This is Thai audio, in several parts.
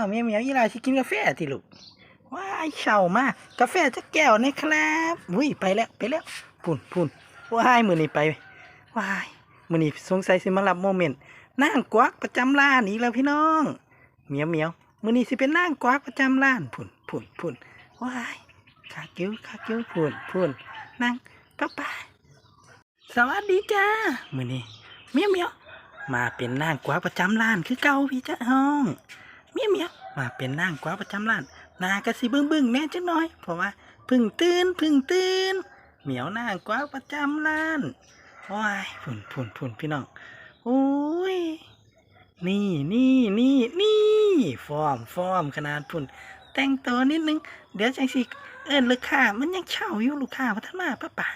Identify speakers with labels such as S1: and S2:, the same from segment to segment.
S1: วเมียวเมียวอีหลาสิกินกาแฟติลูกว้ายเช่ามากกาแฟจะแก้วนะครับอุ้ยไปแล้วไปแล้วพุ่นพุ่นว้ายมือนี้ไปว้ายมือนี้สงสัยสิมารับโมเมนต์นั่งกวักประจำร้านอีกแล้วพี่น้องเมียวเมียวมือนี้สิเป็นนั่งกวักประจำร้านพุ่นพุ่นพุ่นว้ายขากิ้วขากิ้วพุ่นพุ่นนั่งป้าป้าสวัสดีจ้ามือนี้เมียวเมียวมาเป็นนางกวากประจำร้านคือเก่าพี่จ้าห้อง เมียเมียมาเป็นนางกวาประจำร้านนากระสิบึ้งบึ้งแน่จังน่อย เพราะว่าพึ่งตื่นพึ่งตื่นเหมียวนางกวาประจำร้านว้ายผุนผุนผุนพี่น้องโอ้ยนี่นี่นี่นี่ฟอร์มฟอร์มขนาดผุนแต่งตัวนิดนึง เดี๋ยวจังสิเอิญลูกค้ามันยังเช่าอยู่ลูกค้าพัฒนาป้าป่า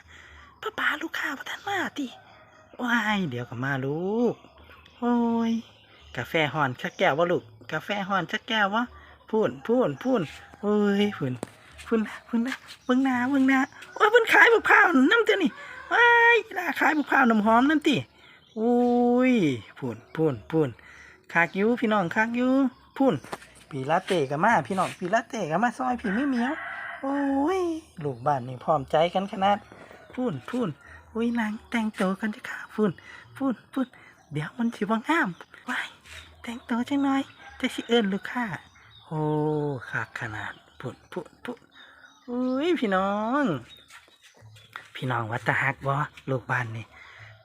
S1: ป้าป่าลูกค้าพัฒนาติว้ายเดี๋ยวก็มาลูกโอ้ยกาแฟห่อนชักแก้ววะลูก กาแฟห่อนชักแก้ววะพูนพูนพูนโอ้ยพูนพูนพูนนะเบิ่งนาเบิ่งนาโอ้ยเพิ่นขายบุกพร้าวน้ำเตี้ยนี่ว้ายล่าขายบุกพร้าวน้ำหอมน้ำติโอ้ยพูนพูนพูนคากยูพี่น้องคากยูพูนปีลาเต้กับมาพี่น้องปีลาเต้กับมาซอยพี่ไม่เมียวโอ้ยลูกบ้านนี่พร้อมใจกันขนาดพูนพูนอุ้ยนางแต่งตัวกันจะค่ะพูนพูนพูนเดี๋ยวมันสิว่างามว้ายแต่งตัวจังหน่อย จะสิเอิญลูกค้าโอ้ขาขนาดพุ่นพุ่นพุ่นอุ้ยพี่น้อง พี่น้องว่าตาหักบ่ลูกบ้านนี่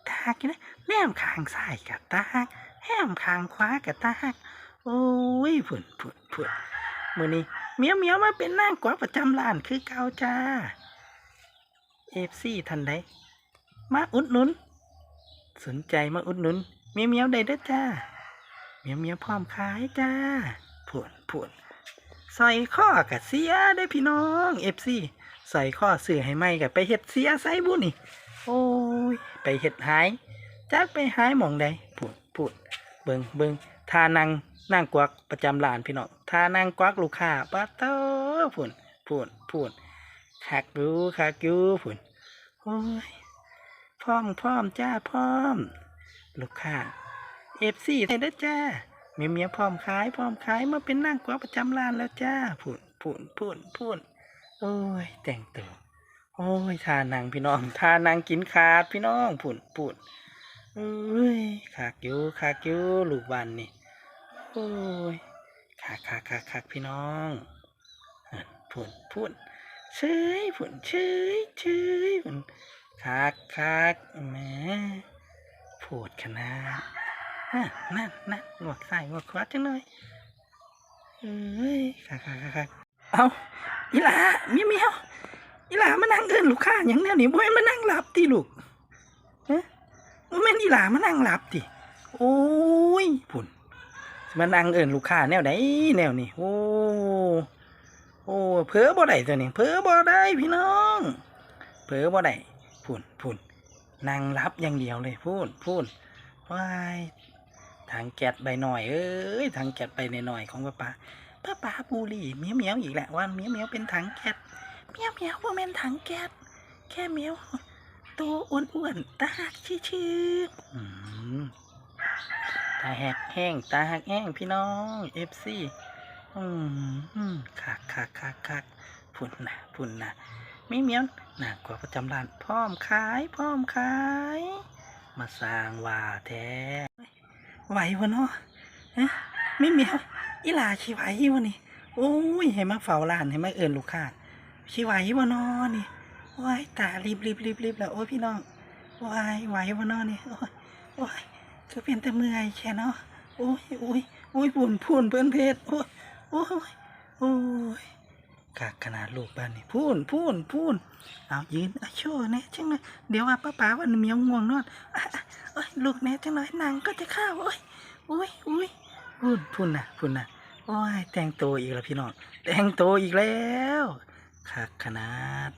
S1: ตาหักนะแนมข้างซ้ายกับตาหักแหมข้างขวากับตาหักโอ้ยพุ่นพุ่นพุ่นมือนี้เมียวเมียวมาเป็นนางกวักประจำร้านคือเก่าจ้าเอฟซีทันใดมาอุดหนุน สนใจมาอุดหนุน เมียวเมียวได้ด้อจ้า เมียเมียพร้อมขายจ้าผวนผวนใส่ข้อกับเสียได้พี่น้องเอฟซีใส่ข้อเสือให้ไหมกับไปเห็ดเสียใส่บุนี่ โอ้ย ไปเห็ดหายจักไปหายหมองใดผวนผวนเบิงเบิงทานังนั่งกวักประจำร้านพี่น้องทานังกวักลูกค้าปาเต้าผวนผวนผวนคักดูคักยูผวนโอ้ยพร้อมพร้อมจ้าพร้อม ลูกค้า เอฟซีไทยนะจ้าเมียเมียพร้อมขายพร้อมขายมาเป็นนั่งกว่าประจำร้านแล้วจ้าพูนพูนพูนพูนโอ้ยแต่งตัวโอ้ยทานางพี่น้องทานางกินขาดพี่น้องพูนพูนเอ้ยขากอยู่ขากอยู่ลูกบ้านนี่โอ้ยขาขาขาขาพี่น้องเอิ้นพูนพูนเชยพูนเชยเชยพูนคักคักแหม่โผดขนาด ฮะนั่นนั่นงวกใส่งวกขวาจังหน่อยเอ้ยคักคักคักคักเอาอีหลาเมียวเมียวอีหลามานั่งเอินลูกค้าอย่างเนี้ยนี่บ่ให้มานั่งหลับติลูกฮะบ่แม่นอีหลามานั่งหลับติโอ้ยพุ่นมานั่งเอินลูกค้าแนวไหนแนวนี้โอ้โอ้เผลอบ่ได้ตัวนี้เผลอบ่ได้พี่น้องเผลอบ่ได้พูนพูนนั่งรับอย่างเดียวเลยพูนพูนว้าย ทางแกดใบหน่อยเอ้ยทางแกดใบหน่อยของป้าป้าป้าป้าบูรีเมียวเมียวอีกแหละว่าเมียวเมียวเป็นถังแกดเมียวเมียวว่าเป็นถังแกดแค่เมียวตัวอ้วนๆตาหักชื่อๆตาหักแห้งตาหักแห้งพี่น้องเอฟซีอืมอืมคักคักคักคักพุ่นนะพุ่นนะมีเมียวหนักกว่าประจำร้านพร้อมขายพร้อมขาย มาสร้างว่าแท้ ไหววะเนาะฮะมีเมีอีหลาชีไหววะนี่โอ้ยให้มาเฝ้าร้านให้มาเอินลูกค้าชีไหววะเนาะนี่โอ้ยตารีบรีบรีบรีบแล้วโอ้ยพี่น้องโอ้ยไหววะเนาะนี่โอ้ยโอ้ยคือเป็นแต่เมื่อยแค่เนาะโอ้ยโอ้ยโอ้ยปุ่นพุ่นเพื่อนเพศโอ้ยโอ้ยโอ้ย กากขนาดลูกบ้านนี่พูนพูนพูนเอายืนอาโชว์แน่จังเลยเดี๋ยวว่าป้าป๋าวันเมียวง่วงนอนเอ้ยลูกแน่จังเลยนางก็จะเข้าเอ้ยอุ้ยอุ้ยพูนพูนนะพูนนะโอ้ยแต่งตัวอีกแล้วพี่น้องแต่งตัวอีกแล้วขากขนาด